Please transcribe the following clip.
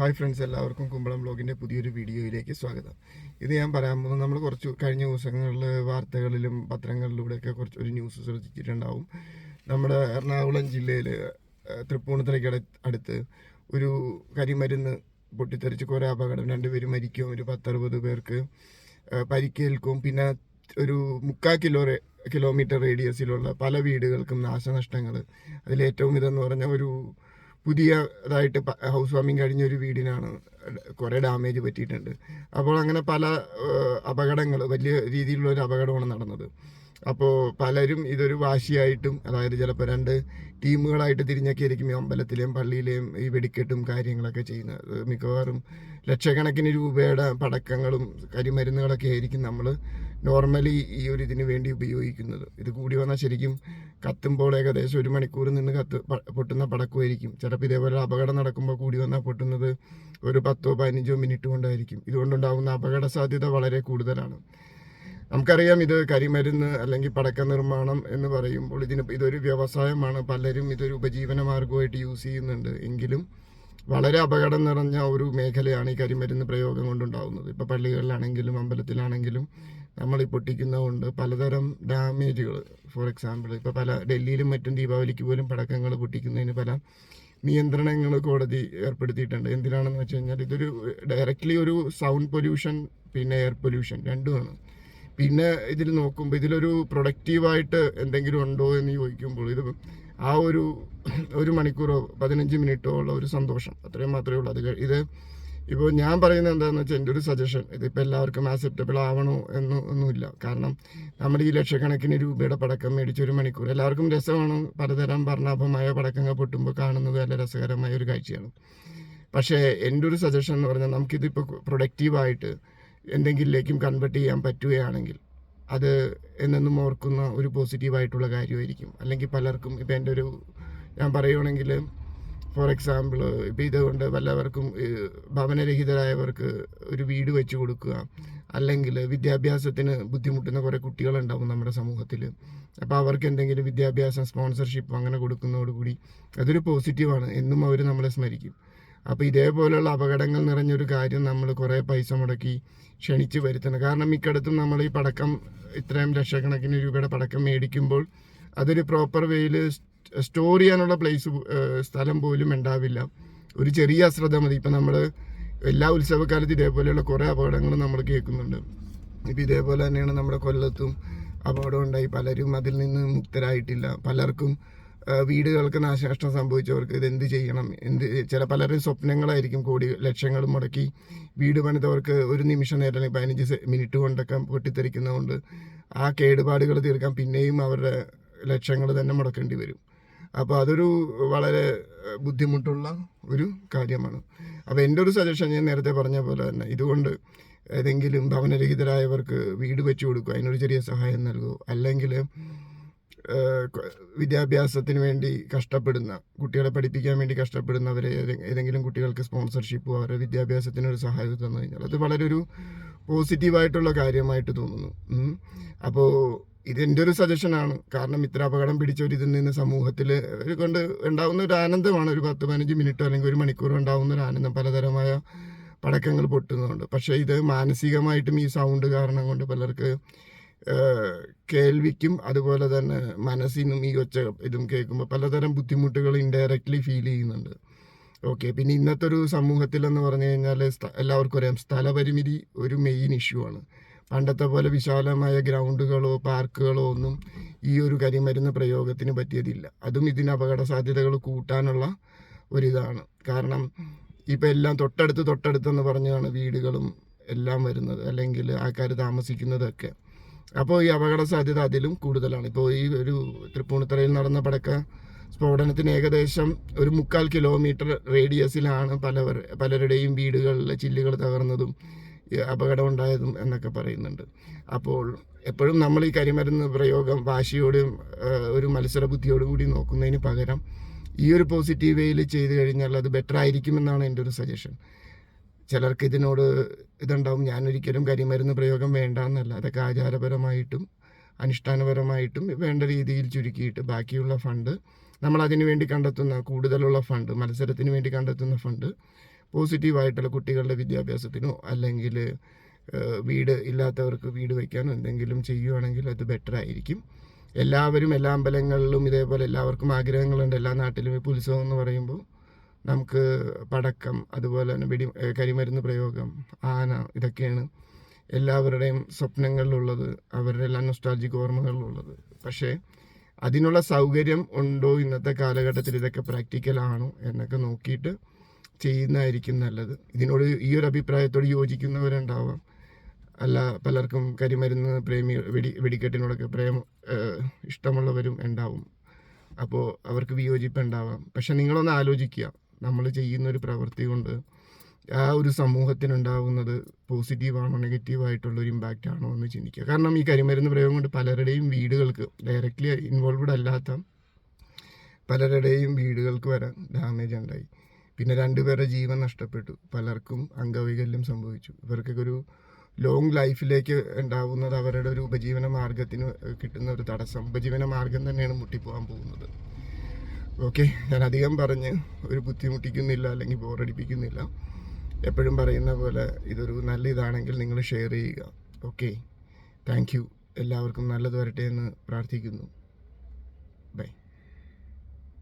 Hi friends എല്ലാവർക്കും കുമ്പളം ബ്ലോഗിന്റെ പുതിയൊരു വീഡിയോയിലേക്ക് സ്വാഗതം. ഇത് ഞാൻ പറയാൻ പോകുന്നത് നമ്മൾ കുറച്ച് കഴിഞ്ഞ ദിവസങ്ങളിൽ വാർത്തകളിലും പത്രങ്ങളിലൂടെയൊക്കെ കുറച്ച് ഒരു ന്യൂസ് ശ്രദ്ധിച്ചിട്ടുണ്ടാവും. നമ്മുടെ എറണാകുളം ജില്ലയിൽ തൃപ്പൂണിത്തറയ്ക്ക് അടു- അടുത്ത് ഒരു കരിമരുന്ന് പൊട്ടിത്തെറിച്ച് കുറേ അപകടം. രണ്ടുപേര് മരിക്കും ഒരു പത്തറുപത് പേർക്ക് പരിക്കേൽക്കും. പിന്നെ ഒരു മുക്കാൽ കിലോ കിലോമീറ്റർ റേഡിയസിലുള്ള പല വീടുകൾക്കും നാശനഷ്ടങ്ങൾ അതിലേറ്റവും ഇതെന്ന് പറഞ്ഞാൽ ഒരു പുതിയതായിട്ട് ഹൗസ് വാമിങ് കഴിഞ്ഞ ഒരു വീടിനാണ് കുറേ ഡാമേജ് പറ്റിയിട്ടുണ്ട്. അപ്പോൾ അങ്ങനെ പല അപകടങ്ങൾ വലിയ രീതിയിലുള്ള ഒരു അപകടമാണ് നടന്നത്. അപ്പോൾ പലരും ഇതൊരു വാശിയായിട്ടും അതായത് ചിലപ്പോൾ രണ്ട് ടീമുകളായിട്ട് തിരിഞ്ഞൊക്കെ ആയിരിക്കും ഈ അമ്പലത്തിലെയും പള്ളിയിലെയും ഈ വെടിക്കെട്ടും കാര്യങ്ങളൊക്കെ ചെയ്യുന്നത് മിക്കവാറും ലക്ഷക്കണക്കിന് രൂപയുടെ പടക്കങ്ങളും കരിമരുന്നുകളൊക്കെ ആയിരിക്കും നമ്മൾ നോർമലി ഈ ഒരു ഇതിന് വേണ്ടി ഉപയോഗിക്കുന്നത്. ഇത് കൂടി വന്നാൽ ശരിക്കും കത്തുമ്പോൾ ഏകദേശം ഒരു മണിക്കൂർ നിന്ന് കത്ത് പൊട്ടുന്ന പടക്കമായിരിക്കും. ചിലപ്പോൾ ഇതേപോലെ അപകടം നടക്കുമ്പോൾ കൂടി വന്നാൽ പൊട്ടുന്നത് ഒരു പത്തോ പതിനഞ്ചോ മിനിറ്റ് കൊണ്ടായിരിക്കും. ഇതുകൊണ്ടുണ്ടാകുന്ന അപകട സാധ്യത വളരെ കൂടുതലാണ്. നമുക്കറിയാം ഇത് കരിമരുന്ന് അല്ലെങ്കിൽ പടക്ക നിർമ്മാണം എന്ന് പറയുമ്പോൾ ഇതിന് ഇതൊരു വ്യവസായമാണ്. പലരും ഇതൊരു ഉപജീവന മാർഗമായിട്ട് യൂസ് ചെയ്യുന്നുണ്ട്. എങ്കിലും വളരെ അപകടം നിറഞ്ഞ ഒരു മേഖലയാണ് ഈ കരിമരുന്ന് പ്രയോഗം കൊണ്ടുണ്ടാകുന്നത് ഇപ്പോൾ പള്ളികളിലാണെങ്കിലും അമ്പലത്തിലാണെങ്കിലും നമ്മൾ ഈ പൊട്ടിക്കുന്നതുകൊണ്ട് പലതരം ഡാമേജുകൾ ഫോർ എക്സാമ്പിൾ ഇപ്പോൾ പല ഡൽഹിയിലും മറ്റും ദീപാവലിക്ക് പോലും പടക്കങ്ങൾ പൊട്ടിക്കുന്നതിന് പല നിയന്ത്രണങ്ങൾ കോടതി ഏർപ്പെടുത്തിയിട്ടുണ്ട്. എന്തിനാണെന്ന് വെച്ച് കഴിഞ്ഞാൽ ഇതൊരു ഡയറക്റ്റ്ലി ഒരു സൗണ്ട് പൊല്യൂഷൻ പിന്നെ എയർ പൊല്യൂഷൻ രണ്ടുമാണ്. പിന്നെ ഇതിൽ നോക്കുമ്പോൾ ഇതിലൊരു പ്രൊഡക്റ്റീവായിട്ട് എന്തെങ്കിലും ഉണ്ടോ എന്ന് ചോദിക്കുമ്പോൾ ഇത് ആ ഒരു ഒരു മണിക്കൂറോ പതിനഞ്ച് മിനിറ്റോ ഉള്ള ഒരു സന്തോഷം. അത്രയും മാത്രമേ ഉള്ളൂ. അത് ഇത് ഇപ്പോൾ ഞാൻ പറയുന്നത് എന്താണെന്ന് വെച്ചാൽ എന്റെ ഒരു സജഷൻ ഇതിപ്പോൾ എല്ലാവർക്കും ആക്സെപ്റ്റബിൾ ആവണോ എന്ന് ഒന്നുമില്ല. കാരണം നമ്മുടെ ഈ ലക്ഷക്കണക്കിന് രൂപയുടെ പടക്കം മേടിച്ച് ഒരു മണിക്കൂർ എല്ലാവർക്കും രസമാണ്. പലതരം വർണാഭമായ പടക്കങ്ങൾ പൊട്ടുമ്പോൾ കാണുന്നത് നല്ല രസകരമായ ഒരു കാഴ്ചയാണ്. പക്ഷേ എന്റെ ഒരു സജഷൻ എന്ന് പറഞ്ഞാൽ നമുക്കിതിപ്പോൾ പ്രൊഡക്റ്റീവായിട്ട് എന്തെങ്കിലേക്കും കൺവെർട്ട് ചെയ്യാൻ പറ്റുകയാണെങ്കിൽ അത് എന്നെന്നും ഓർക്കുന്ന ഒരു പോസിറ്റീവായിട്ടുള്ള കാര്യമായിരിക്കും. അല്ലെങ്കിൽ പലർക്കും ഇപ്പം എന്റെ ഒരു ഞാൻ പറയുവാണെങ്കിൽ ഫോർ എക്സാമ്പിൾ ഇപ്പം ഇതുകൊണ്ട് വല്ലവർക്കും ഭവനരഹിതരായവർക്ക് ഒരു വീട് വെച്ച് കൊടുക്കുക അല്ലെങ്കിൽ വിദ്യാഭ്യാസത്തിന് ബുദ്ധിമുട്ടുന്ന കുറേ കുട്ടികളുണ്ടാവും നമ്മുടെ സമൂഹത്തിൽ അപ്പോൾ അവർക്ക് എന്തെങ്കിലും വിദ്യാഭ്യാസം സ്പോൺസർഷിപ്പ് അങ്ങനെ കൊടുക്കുന്നതോടുകൂടി അതൊരു പോസിറ്റീവാണ് എന്നും അവർ നമ്മളെ സ്മരിക്കും. അപ്പോൾ ഇതേപോലെയുള്ള അപകടങ്ങൾ നിറഞ്ഞൊരു കാര്യം നമ്മൾ കുറേ പൈസ മുടക്കി ക്ഷണിച്ച് വരുത്തണം. കാരണം മിക്കടത്തും നമ്മൾ ഈ പടക്കം ഇത്രയും ലക്ഷക്കണക്കിന് രൂപയുടെ പടക്കം മേടിക്കുമ്പോൾ അതൊരു പ്രോപ്പർ വേയിൽ സ്റ്റോർ ചെയ്യാനുള്ള പ്ലേസ് സ്ഥലം പോലും ഉണ്ടാവില്ല. ഒരു ചെറിയ അശ്രദ്ധ മതി. ഇപ്പം നമ്മൾ എല്ലാ ഉത്സവക്കാലത്തും ഇതേപോലെയുള്ള കുറേ അപകടങ്ങൾ നമ്മൾ കേൾക്കുന്നുണ്ട്. ഇപ്പം ഇതേപോലെ തന്നെയാണ് നമ്മുടെ കൊല്ലത്തും അപകടം ഉണ്ടായി. പലരും അതിൽ നിന്ന് മുക്തരായിട്ടില്ല. പലർക്കും വീടുകൾക്ക് നാശനഷ്ടം സംഭവിച്ചവർക്ക് ഇതെന്ത് ചെയ്യണം? എന്ത് ചില പലരും സ്വപ്നങ്ങളായിരിക്കും കോടി ലക്ഷങ്ങൾ മുടക്കി വീട് പണിതവർക്ക് ഒരു നിമിഷം നേരം പതിനഞ്ച് മിനിറ്റ് കൊണ്ടൊക്കെ പൊട്ടിത്തെറിക്കുന്നതുകൊണ്ട് ആ കേടുപാടുകൾ തീർക്കാൻ പിന്നെയും അവരുടെ ലക്ഷങ്ങൾ തന്നെ മുടക്കേണ്ടി വരും. അപ്പോൾ അതൊരു വളരെ ബുദ്ധിമുട്ടുള്ള ഒരു കാര്യമാണ്. അപ്പോൾ എന്റെ ഒരു സജഷൻ ഞാൻ നേരത്തെ പറഞ്ഞ പോലെ തന്നെ ഇതുകൊണ്ട് ഏതെങ്കിലും ഭവനരഹിതരായവർക്ക് വീട് വെച്ചു കൊടുക്കുക അതിനൊരു ചെറിയ സഹായം നൽകുക അല്ലെങ്കിൽ വിദ്യാഭ്യാസത്തിന് വേണ്ടി കഷ്ടപ്പെടുന്ന കുട്ടികളെ പഠിപ്പിക്കാൻ വേണ്ടി കഷ്ടപ്പെടുന്നവരെ ഏതെ- ഏതെങ്കിലും കുട്ടികൾക്ക് സ്പോൺസർഷിപ്പോ അവരുടെ വിദ്യാഭ്യാസത്തിന് ഒരു സഹായം തന്നു കഴിഞ്ഞാൽ അത് വളരെ ഒരു പോസിറ്റീവായിട്ടുള്ള കാര്യമായിട്ട് തോന്നുന്നു. അപ്പോൾ ഇതെന്റെ ഒരു സജഷനാണ് കാരണം ഇത്ര അപകടം പിടിച്ച ഒരു ഇതിൽ നിന്ന് സമൂഹത്തിൽ കൊണ്ട് ഉണ്ടാകുന്ന ഒരു ആനന്ദമാണ്. ഒരു പത്ത് പതിനഞ്ച് മിനിറ്റ് അല്ലെങ്കിൽ ഒരു മണിക്കൂർ ഉണ്ടാകുന്ന ഒരു ആനന്ദം. പലതരമായ പടക്കങ്ങൾ പൊട്ടുന്നുണ്ട്. പക്ഷേ ഇത് മാനസികമായിട്ടും ഈ സൗണ്ട് കാരണം കൊണ്ട് പലർക്ക് കേൾവിക്കും അതുപോലെ തന്നെ മനസ്സിനും ഈ ഒച്ച ഇതും കേൾക്കുമ്പോൾ പലതരം ബുദ്ധിമുട്ടുകൾ ഇൻഡയറക്റ്റ്ലി ഫീൽ ചെയ്യുന്നുണ്ട്. ഓക്കെ പിന്നെ ഇന്നത്തെ ഒരു സമൂഹത്തിലെന്ന് പറഞ്ഞു കഴിഞ്ഞാൽ എല്ലാവർക്കും അറിയാം. സ്ഥലപരിമിതി ഒരു മെയിൻ ഇഷ്യൂ ആണ്. പണ്ടത്തെ പോലെ വിശാലമായ ഗ്രൗണ്ടുകളോ പാർക്കുകളോ ഒന്നും ഈ ഒരു കരിമരുന്ന് പ്രയോഗത്തിന് പറ്റിയതില്ല. അതും ഇതിന് അപകട സാധ്യതകൾ കൂട്ടാനുള്ള ഒരിതാണ്. കാരണം ഇപ്പം എല്ലാം തൊട്ടടുത്ത് തൊട്ടടുത്തെന്ന് പറഞ്ഞാണ് വീടുകളും എല്ലാം വരുന്നത്. അല്ലെങ്കിൽ ആൾക്കാർ താമസിക്കുന്നതൊക്കെ. അപ്പോൾ ഈ അപകട സാധ്യത അതിലും കൂടുതലാണ്. ഇപ്പോൾ ഈ ഒരു തൃപ്പൂണിത്തറയിൽ നടന്ന പടക്ക സ്ഫോടനത്തിന് ഏകദേശം ഒരു മുക്കാൽ കിലോമീറ്റർ റേഡിയസിലാണ് പലവർ പലരുടെയും വീടുകളിലെ ചില്ലുകൾ തകർന്നതും ഈ അപകടം ഉണ്ടായതും എന്നൊക്കെ പറയുന്നുണ്ട്. അപ്പോൾ എപ്പോഴും നമ്മൾ ഈ കരിമരുന്ന് പ്രയോഗം വാശിയോടും ഒരു മത്സര ബുദ്ധിയോടും കൂടി നോക്കുന്നതിന് പകരം ഈ ഒരു പോസിറ്റീവ് വേയിൽ ചെയ്തു കഴിഞ്ഞാൽ അത് ബെറ്റർ ആയിരിക്കുമെന്നാണ് എന്റെ ഒരു സജഷൻ ചിലർക്ക് ഇതിനോട് ഇതുണ്ടാവും. ഞാനൊരിക്കലും കരിമരുന്ന് പ്രയോഗം വേണ്ട എന്നല്ല അതൊക്കെ ആചാരപരമായിട്ടും അനുഷ്ഠാനപരമായിട്ടും വേണ്ട രീതിയിൽ ചുരുക്കിയിട്ട് ബാക്കിയുള്ള ഫണ്ട് നമ്മൾ അതിനു വേണ്ടി കണ്ടെത്തുന്ന കൂടുതലുള്ള ഫണ്ട് മത്സരത്തിന് വേണ്ടി കണ്ടെത്തുന്ന ഫണ്ട് പോസിറ്റീവായിട്ടുള്ള കുട്ടികളുടെ വിദ്യാഭ്യാസത്തിനോ അല്ലെങ്കിൽ വീട് ഇല്ലാത്തവർക്ക് വീട് വയ്ക്കാനോ എന്തെങ്കിലും ചെയ്യുവാണെങ്കിൽ അത് ബെറ്റർ ആയിരിക്കും. എല്ലാവരും എല്ലാ അമ്പലങ്ങളിലും ഇതേപോലെ എല്ലാവർക്കും ആഗ്രഹങ്ങളുണ്ട്. എല്ലാ നാട്ടിലും ഇപ്പോൾ ഉത്സവം എന്ന് പറയുമ്പോൾ നമുക്ക് പടക്കം അതുപോലെ തന്നെ വെടി കരിമരുന്ന് പ്രയോഗം ആന ഇതൊക്കെയാണ് എല്ലാവരുടെയും സ്വപ്നങ്ങളിലുള്ളത്. അവരുടെ എല്ലാം നൊസ്റ്റാൾജിക് ഓർമ്മകളിലുള്ളത്. പക്ഷേ അതിനുള്ള സൗകര്യം ഉണ്ടോ ഇന്നത്തെ കാലഘട്ടത്തിൽ? ഇതൊക്കെ പ്രാക്ടിക്കലാണോ എന്നൊക്കെ നോക്കിയിട്ട് ചെയ്യുന്നതായിരിക്കും നല്ലത്. ഇതിനോട് ഈ ഒരു അഭിപ്രായത്തോട് യോജിക്കുന്നവരുണ്ടാവാം. അല്ല പലർക്കും കരിമരുന്ന് പ്രേമി വെടി വെടിക്കെട്ടിനോടൊക്കെ പ്രേമം ഇഷ്ടമുള്ളവരും ഉണ്ടാവും. അപ്പോൾ അവർക്ക് വിയോജിപ്പ് ഉണ്ടാവാം. പക്ഷെ നിങ്ങളൊന്ന് ആലോചിക്കുക. നമ്മൾ ചെയ്യുന്ന ഒരു പ്രവൃത്തി കൊണ്ട് ആ ഒരു സമൂഹത്തിനുണ്ടാവുന്നത് പോസിറ്റീവാണോ നെഗറ്റീവ് ആയിട്ടുള്ള ഒരു ഇമ്പാക്റ്റ് ആണോ എന്ന് ചിന്തിക്കുക. കാരണം ഈ കരിമരുന്ന് പ്രയോഗം കൊണ്ട് പലരുടെയും വീടുകൾക്ക് ഡയറക്റ്റ്ലി ഇൻവോൾവ്ഡ് അല്ലാത്ത പലരുടെയും വീടുകൾക്ക് വരാൻ ഡാമേജ് ഉണ്ടായി. പിന്നെ രണ്ടുപേരുടെ ജീവൻ നഷ്ടപ്പെട്ടു. പലർക്കും അംഗവൈകല്യം സംഭവിച്ചു. ഇവർക്കൊക്കെ ഒരു ലോങ് ലൈഫിലേക്ക് ഉണ്ടാവുന്നത് അവരുടെ ഒരു ഉപജീവന മാർഗത്തിന് കിട്ടുന്ന ഒരു തടസ്സം. ഉപജീവന മാർഗം തന്നെയാണ് മുട്ടിപ്പോകാൻ പോകുന്നത്. ഓക്കെ ഞാൻ അധികം പറഞ്ഞ് ഒരു ബുദ്ധിമുട്ടിക്കുന്നില്ല അല്ലെങ്കിൽ ബോറടിപ്പിക്കുന്നില്ല എപ്പോഴും പറയുന്ന പോലെ ഇതൊരു നല്ല ഇതാണെങ്കിൽ നിങ്ങൾ ഷെയർ ചെയ്യുക. ഓക്കെ താങ്ക് എല്ലാവർക്കും നല്ലത് വരട്ടെ എന്ന് പ്രാർത്ഥിക്കുന്നു.